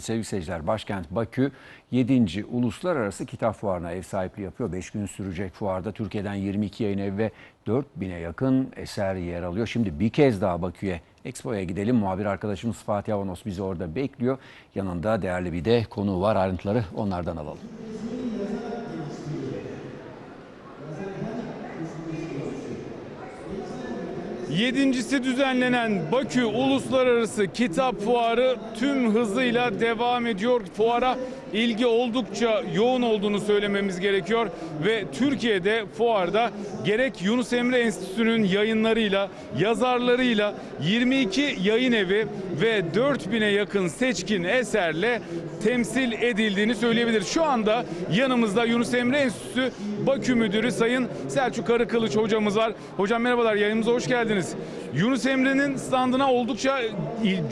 Sevgili seyirciler, başkent Bakü 7. Uluslararası Kitap Fuarı'na ev sahipliği yapıyor. 5 gün sürecek fuarda Türkiye'den 22 yayın evi ve 4000'e yakın eser yer alıyor. Şimdi bir kez daha Bakü'ye, Expo'ya gidelim. Muhabir arkadaşımız Fatih Avanos bizi orada bekliyor. Yanında değerli bir de konu var. Ayrıntıları onlardan alalım. Yedincisi düzenlenen Bakü Uluslararası Kitap Fuarı tüm hızıyla devam ediyor. Fuara ilgi oldukça yoğun olduğunu söylememiz gerekiyor ve Türkiye'de fuarda gerek Yunus Emre Enstitüsü'nün yayınlarıyla, yazarlarıyla 22 yayın evi ve 4000'e yakın seçkin eserle temsil edildiğini söyleyebiliriz. Şu anda yanımızda Yunus Emre Enstitüsü Bakü Müdürü Sayın Selçuk Arıkılıç hocamız var. Hocam merhabalar yayınımıza hoş geldiniz. Yunus Emre'nin standına oldukça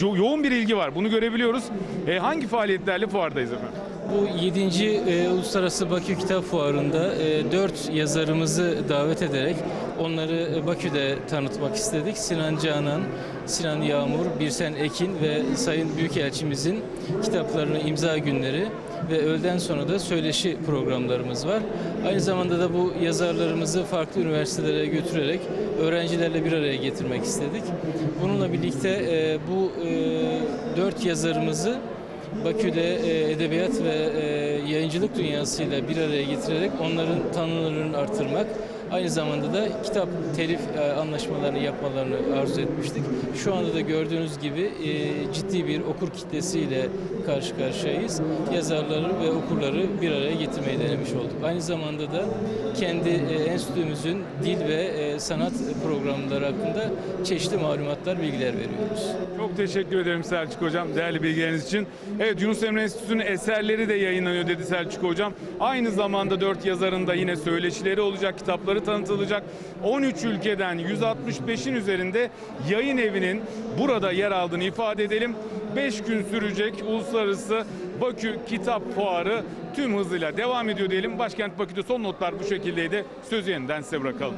yoğun bir ilgi var. Bunu görebiliyoruz. E, hangi faaliyetlerle fuardayız efendim? Bu 7. e, Uluslararası Bakü Kitap Fuarı'nda 4 yazarımızı davet ederek onları e, Bakü'de tanıtmak istedik. Sinan Canan, Sinan Yağmur, Birsen Ekin ve Sayın Büyükelçimizin kitaplarını imza günleri ve öğleden sonra da söyleşi programlarımız var. Aynı zamanda da bu yazarlarımızı farklı üniversitelere götürerek öğrencilerle bir araya getirmek istedik. Bununla birlikte e, bu e, dört yazarımızı Bakü'de e, edebiyat ve e, yayıncılık dünyasıyla bir araya getirerek onların tanınırlığını artırmak, aynı zamanda da kitap telif e, anlaşmalarını yapmalarını arzu etmiştik. Şu anda da gördüğünüz gibi e, ciddi bir okur kitlesiyle karşı karşıyayız. Yazarları ve okurları bir araya getirmeyi denemiş olduk. Aynı zamanda da kendi e, enstitümüzün dil ve sanat programları hakkında çeşitli malumatlar, bilgiler veriyoruz. Çok teşekkür ederim Selçuk Hocam değerli bilgileriniz için. Evet Yunus Emre Enstitüsü'nün eserleri de yayınlanıyor dedi Selçuk Hocam. Aynı zamanda dört yazarın da yine söyleşileri olacak, kitapları tanıtılacak. 13 ülkeden 165'in üzerinde yayın evinin burada yer aldığını ifade edelim. 5 gün sürecek Uluslararası Bakü Kitap Fuarı tüm hızıyla devam ediyor diyelim. Başkent Bakü'de son notlar bu şekildeydi. Sözü yeniden size bırakalım.